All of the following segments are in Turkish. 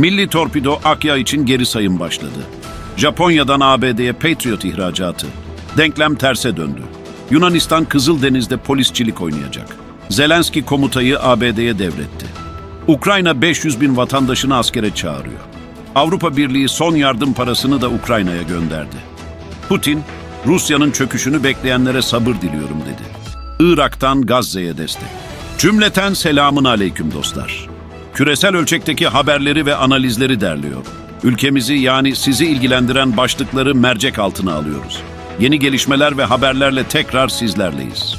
Milli torpido Akya için geri sayım başladı. Japonya'dan ABD'ye Patriot ihracatı. Denklem terse döndü. Yunanistan Kızıldeniz'de polisçilik oynayacak. Zelenski komutayı ABD'ye devretti. Ukrayna 500 bin vatandaşını askere çağırıyor. Avrupa Birliği son yardım parasını da Ukrayna'ya gönderdi. Putin, Rusya'nın çöküşünü bekleyenlere sabır diliyorum dedi. Irak'tan Gazze'ye destek. Cümleten selamın aleyküm dostlar. Küresel ölçekteki haberleri ve analizleri derliyor. Ülkemizi yani sizi ilgilendiren başlıkları mercek altına alıyoruz. Yeni gelişmeler ve haberlerle tekrar sizlerleyiz.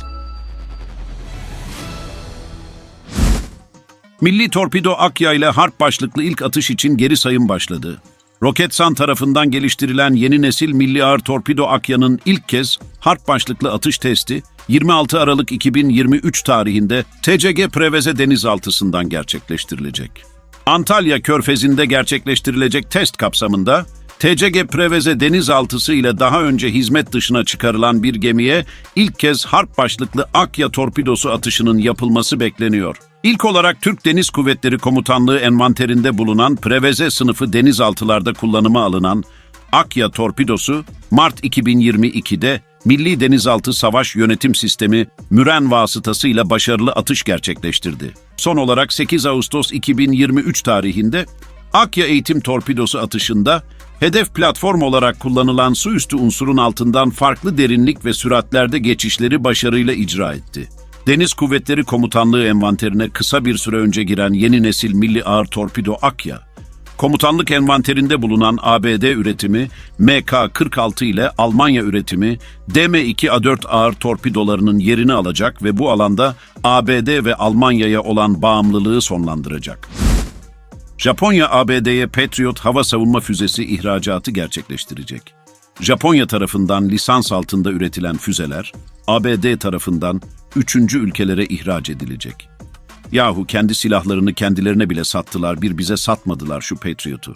Milli Torpido Akya ile harp başlıklı ilk atış için geri sayım başladı. Roketsan tarafından geliştirilen yeni nesil Milli Ağır Torpido Akya'nın ilk kez harp başlıklı atış testi 26 Aralık 2023 tarihinde TCG Preveze denizaltısından gerçekleştirilecek. Antalya Körfezi'nde gerçekleştirilecek test kapsamında TCG Preveze denizaltısı ile daha önce hizmet dışına çıkarılan bir gemiye ilk kez harp başlıklı Akya torpidosu atışının yapılması bekleniyor. İlk olarak Türk Deniz Kuvvetleri Komutanlığı envanterinde bulunan Preveze sınıfı denizaltılarda kullanıma alınan Akya torpidosu Mart 2022'de Milli Denizaltı Savaş Yönetim Sistemi Müren vasıtasıyla başarılı atış gerçekleştirdi. Son olarak 8 Ağustos 2023 tarihinde Akya eğitim torpidosu atışında hedef platform olarak kullanılan su üstü unsurun altından farklı derinlik ve süratlerde geçişleri başarıyla icra etti. Deniz Kuvvetleri Komutanlığı envanterine kısa bir süre önce giren yeni nesil milli ağır torpido Akya, komutanlık envanterinde bulunan ABD üretimi MK-46 ile Almanya üretimi DM-2A4 ağır torpidolarının yerini alacak ve bu alanda ABD ve Almanya'ya olan bağımlılığı sonlandıracak. Japonya ABD'ye Patriot hava savunma füzesi ihracatı gerçekleştirecek. Japonya tarafından lisans altında üretilen füzeler, ABD tarafından üçüncü ülkelere ihraç edilecek. Yahu kendi silahlarını kendilerine bile sattılar, bir bize satmadılar şu Patriot'u.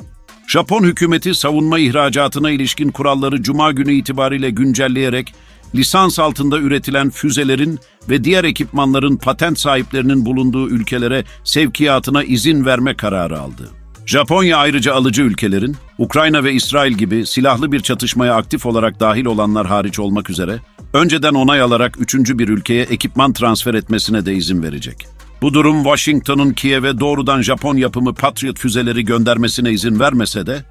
Japon hükümeti savunma ihracatına ilişkin kuralları cuma günü itibariyle güncelleyerek lisans altında üretilen füzelerin ve diğer ekipmanların patent sahiplerinin bulunduğu ülkelere sevkiyatına izin verme kararı aldı. Japonya ayrıca alıcı ülkelerin, Ukrayna ve İsrail gibi silahlı bir çatışmaya aktif olarak dahil olanlar hariç olmak üzere, önceden onay alarak üçüncü bir ülkeye ekipman transfer etmesine de izin verecek. Bu durum Washington'un Kiev'e doğrudan Japon yapımı Patriot füzeleri göndermesine izin vermese de,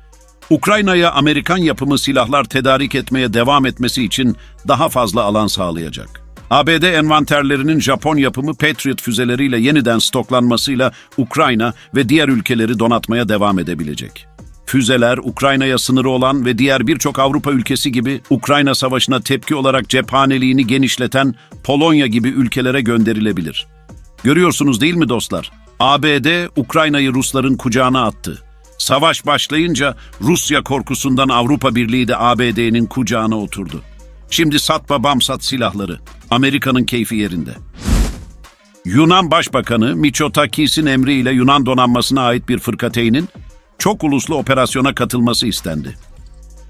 Ukrayna'ya Amerikan yapımı silahlar tedarik etmeye devam etmesi için daha fazla alan sağlayacak. ABD envanterlerinin Japon yapımı Patriot füzeleriyle yeniden stoklanmasıyla Ukrayna ve diğer ülkeleri donatmaya devam edebilecek. Füzeler Ukrayna'ya sınırı olan ve diğer birçok Avrupa ülkesi gibi Ukrayna Savaşı'na tepki olarak cephaneliğini genişleten Polonya gibi ülkelere gönderilebilir. Görüyorsunuz değil mi dostlar? ABD Ukrayna'yı Rusların kucağına attı. Savaş başlayınca Rusya korkusundan Avrupa Birliği de ABD'nin kucağına oturdu. Şimdi sat babam sat silahları. Amerika'nın keyfi yerinde. Yunan Başbakanı Mitsotakis'in emriyle Yunan donanmasına ait bir fırkateynin çok uluslu operasyona katılması istendi.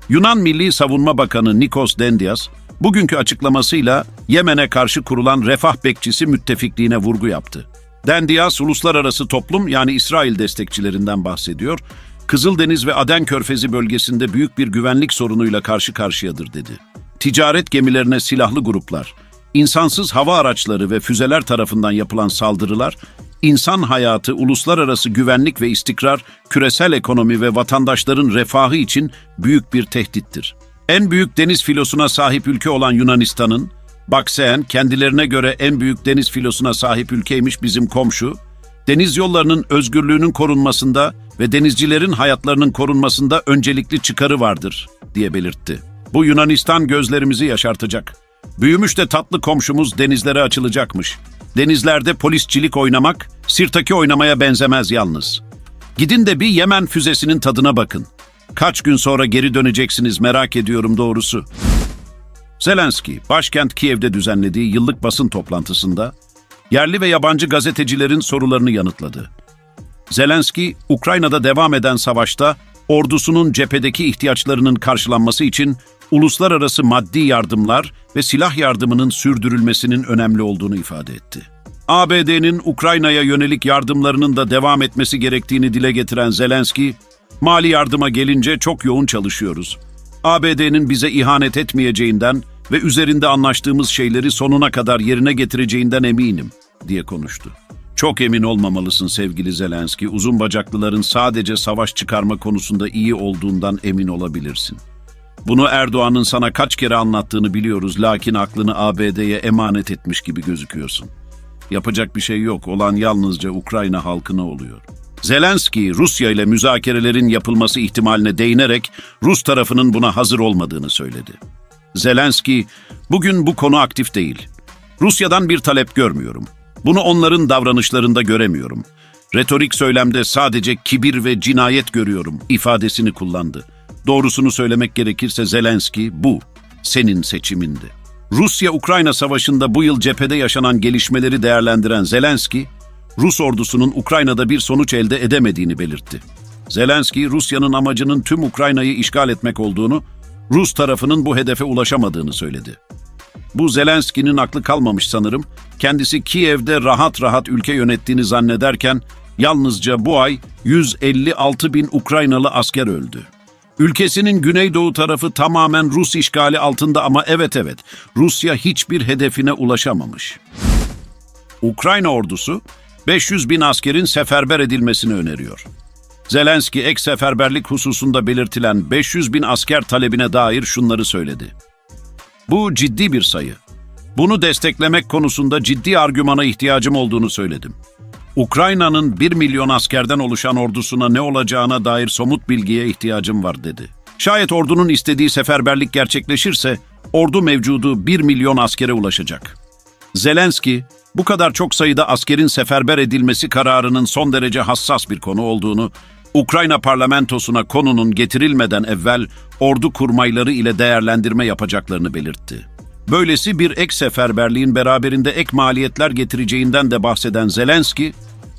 Yunan Milli Savunma Bakanı Nikos Dendias, bugünkü açıklamasıyla Yemen'e karşı kurulan refah bekçisi müttefikliğine vurgu yaptı. Dendias, uluslararası toplum yani İsrail destekçilerinden bahsediyor, Kızıldeniz ve Aden Körfezi bölgesinde büyük bir güvenlik sorunuyla karşı karşıyadır dedi. Ticaret gemilerine silahlı gruplar, insansız hava araçları ve füzeler tarafından yapılan saldırılar, insan hayatı, uluslararası güvenlik ve istikrar, küresel ekonomi ve vatandaşların refahı için büyük bir tehdittir. En büyük deniz filosuna sahip ülke olan Yunanistan'ın, Baksen kendilerine göre en büyük deniz filosuna sahip ülkeymiş bizim komşu, deniz yollarının özgürlüğünün korunmasında ve denizcilerin hayatlarının korunmasında öncelikli çıkarı vardır, diye belirtti. Bu Yunanistan gözlerimizi yaşartacak. Büyümüş de tatlı komşumuz denizlere açılacakmış. Denizlerde polisçilik oynamak, sirtaki oynamaya benzemez yalnız. Gidin de bir Yemen füzesinin tadına bakın. Kaç gün sonra geri döneceksiniz merak ediyorum doğrusu. Zelenski, başkent Kiev'de düzenlediği yıllık basın toplantısında yerli ve yabancı gazetecilerin sorularını yanıtladı. Zelenski, Ukrayna'da devam eden savaşta ordusunun cephedeki ihtiyaçlarının karşılanması için uluslararası maddi yardımlar ve silah yardımının sürdürülmesinin önemli olduğunu ifade etti. ABD'nin Ukrayna'ya yönelik yardımlarının da devam etmesi gerektiğini dile getiren Zelenski, mali yardıma gelince çok yoğun çalışıyoruz. ABD'nin bize ihanet etmeyeceğinden ve üzerinde anlaştığımız şeyleri sonuna kadar yerine getireceğinden eminim, diye konuştu. Çok emin olmamalısın sevgili Zelenski, uzun bacaklıların sadece savaş çıkarma konusunda iyi olduğundan emin olabilirsin. Bunu Erdoğan'ın sana kaç kere anlattığını biliyoruz lakin aklını ABD'ye emanet etmiş gibi gözüküyorsun. Yapacak bir şey yok, olan yalnızca Ukrayna halkına oluyor. Zelenski, Rusya ile müzakerelerin yapılması ihtimaline değinerek Rus tarafının buna hazır olmadığını söyledi. Zelenski, bugün bu konu aktif değil. Rusya'dan bir talep görmüyorum. Bunu onların davranışlarında göremiyorum. Retorik söylemde sadece kibir ve cinayet görüyorum ifadesini kullandı. Doğrusunu söylemek gerekirse Zelenski bu, senin seçimindi. Rusya-Ukrayna savaşında bu yıl cephede yaşanan gelişmeleri değerlendiren Zelenski, Rus ordusunun Ukrayna'da bir sonuç elde edemediğini belirtti. Zelenski, Rusya'nın amacının tüm Ukrayna'yı işgal etmek olduğunu, Rus tarafının bu hedefe ulaşamadığını söyledi. Bu Zelenski'nin aklı kalmamış sanırım. Kendisi Kiev'de rahat rahat ülke yönettiğini zannederken yalnızca bu ay 156 bin Ukraynalı asker öldü. Ülkesinin güneydoğu tarafı tamamen Rus işgali altında ama evet evet Rusya hiçbir hedefine ulaşamamış. Ukrayna ordusu 500 bin askerin seferber edilmesini öneriyor. Zelenski ek seferberlik hususunda belirtilen 500 bin asker talebine dair şunları söyledi. Bu ciddi bir sayı. Bunu desteklemek konusunda ciddi argümana ihtiyacım olduğunu söyledim. Ukrayna'nın 1 milyon askerden oluşan ordusuna ne olacağına dair somut bilgiye ihtiyacım var dedi. Şayet ordunun istediği seferberlik gerçekleşirse, ordu mevcudu 1 milyon askere ulaşacak. Zelenski, bu kadar çok sayıda askerin seferber edilmesi kararının son derece hassas bir konu olduğunu, Ukrayna parlamentosuna konunun getirilmeden evvel ordu kurmayları ile değerlendirme yapacaklarını belirtti. Böylesi bir ek seferberliğin beraberinde ek maliyetler getireceğinden de bahseden Zelenski,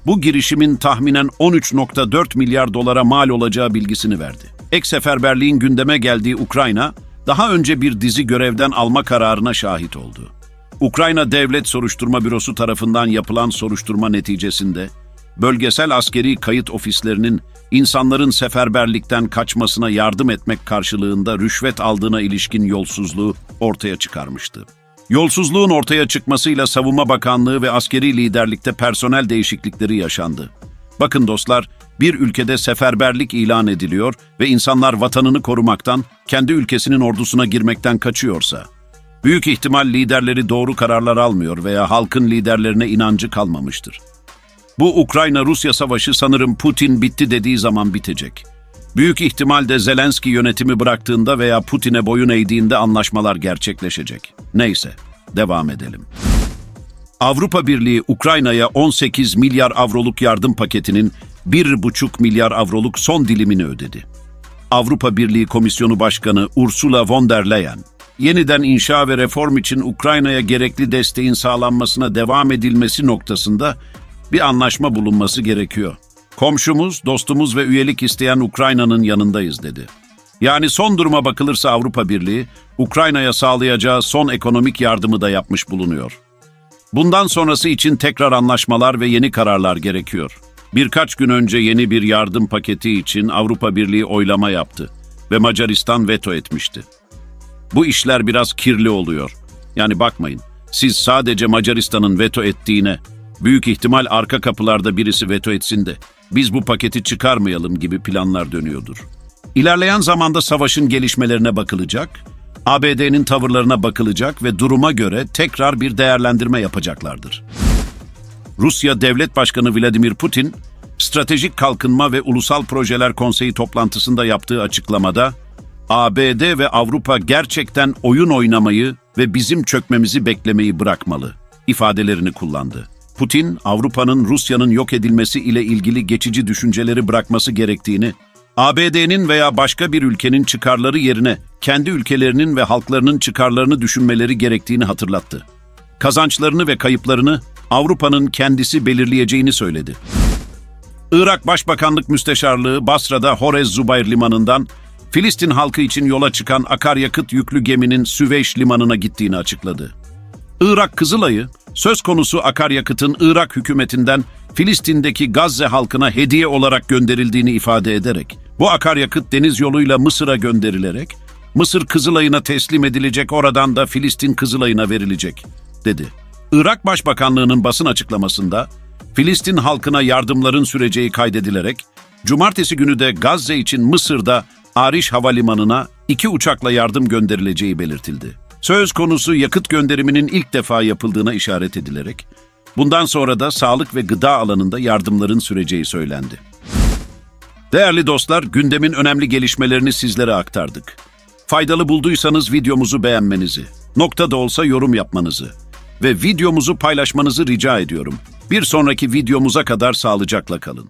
bu girişimin tahminen 13.4 milyar dolara mal olacağı bilgisini verdi. Ek seferberliğin gündeme geldiği Ukrayna, daha önce bir dizi görevden alma kararına şahit oldu. Ukrayna Devlet Soruşturma Bürosu tarafından yapılan soruşturma neticesinde, bölgesel askeri kayıt ofislerinin insanların seferberlikten kaçmasına yardım etmek karşılığında rüşvet aldığına ilişkin yolsuzluğu ortaya çıkarmıştı. Yolsuzluğun ortaya çıkmasıyla Savunma Bakanlığı ve askeri liderlikte personel değişiklikleri yaşandı. Bakın dostlar, bir ülkede seferberlik ilan ediliyor ve insanlar vatanını korumaktan, kendi ülkesinin ordusuna girmekten kaçıyorsa, büyük ihtimal liderleri doğru kararlar almıyor veya halkın liderlerine inancı kalmamıştır. Bu Ukrayna-Rusya savaşı sanırım Putin bitti dediği zaman bitecek. Büyük ihtimalle Zelenski yönetimi bıraktığında veya Putin'e boyun eğdiğinde anlaşmalar gerçekleşecek. Neyse, devam edelim. Avrupa Birliği Ukrayna'ya 18 milyar avroluk yardım paketinin 1,5 milyar avroluk son dilimini ödedi. Avrupa Birliği Komisyonu Başkanı Ursula von der Leyen, yeniden inşa ve reform için Ukrayna'ya gerekli desteğin sağlanmasına devam edilmesi noktasında bir anlaşma bulunması gerekiyor. Komşumuz, dostumuz ve üyelik isteyen Ukrayna'nın yanındayız dedi. Yani son duruma bakılırsa Avrupa Birliği, Ukrayna'ya sağlayacağı son ekonomik yardımı da yapmış bulunuyor. Bundan sonrası için tekrar anlaşmalar ve yeni kararlar gerekiyor. Birkaç gün önce yeni bir yardım paketi için Avrupa Birliği oylama yaptı ve Macaristan veto etmişti. Bu işler biraz kirli oluyor. Yani bakmayın, siz sadece Macaristan'ın veto ettiğine, büyük ihtimal arka kapılarda birisi veto etsin de biz bu paketi çıkarmayalım gibi planlar dönüyordur. İlerleyen zamanda savaşın gelişmelerine bakılacak, ABD'nin tavırlarına bakılacak ve duruma göre tekrar bir değerlendirme yapacaklardır. Rusya Devlet Başkanı Vladimir Putin, Stratejik Kalkınma ve Ulusal Projeler Konseyi toplantısında yaptığı açıklamada, ABD ve Avrupa gerçekten oyun oynamayı ve bizim çökmemizi beklemeyi bırakmalı ifadelerini kullandı. Putin, Avrupa'nın Rusya'nın yok edilmesi ile ilgili geçici düşünceleri bırakması gerektiğini, ABD'nin veya başka bir ülkenin çıkarları yerine kendi ülkelerinin ve halklarının çıkarlarını düşünmeleri gerektiğini hatırlattı. Kazançlarını ve kayıplarını Avrupa'nın kendisi belirleyeceğini söyledi. Irak Başbakanlık Müsteşarlığı Basra'da Horez Zubayr Limanı'ndan Filistin halkı için yola çıkan akaryakıt yüklü geminin Süveyş Limanı'na gittiğini açıkladı. Irak Kızılay'ı söz konusu akaryakıtın Irak hükümetinden Filistin'deki Gazze halkına hediye olarak gönderildiğini ifade ederek, bu akaryakıt deniz yoluyla Mısır'a gönderilerek, Mısır Kızılay'ına teslim edilecek oradan da Filistin Kızılay'ına verilecek, dedi. Irak Başbakanlığı'nın basın açıklamasında, Filistin halkına yardımların süreceği kaydedilerek, Cumartesi günü de Gazze için Mısır'da Ariş Havalimanı'na iki uçakla yardım gönderileceği belirtildi. Söz konusu yakıt gönderiminin ilk defa yapıldığına işaret edilerek, bundan sonra da sağlık ve gıda alanında yardımların süreceği söylendi. Değerli dostlar, gündemin önemli gelişmelerini sizlere aktardık. Faydalı bulduysanız videomuzu beğenmenizi, nokta da olsa yorum yapmanızı ve videomuzu paylaşmanızı rica ediyorum. Bir sonraki videomuza kadar sağlıcakla kalın.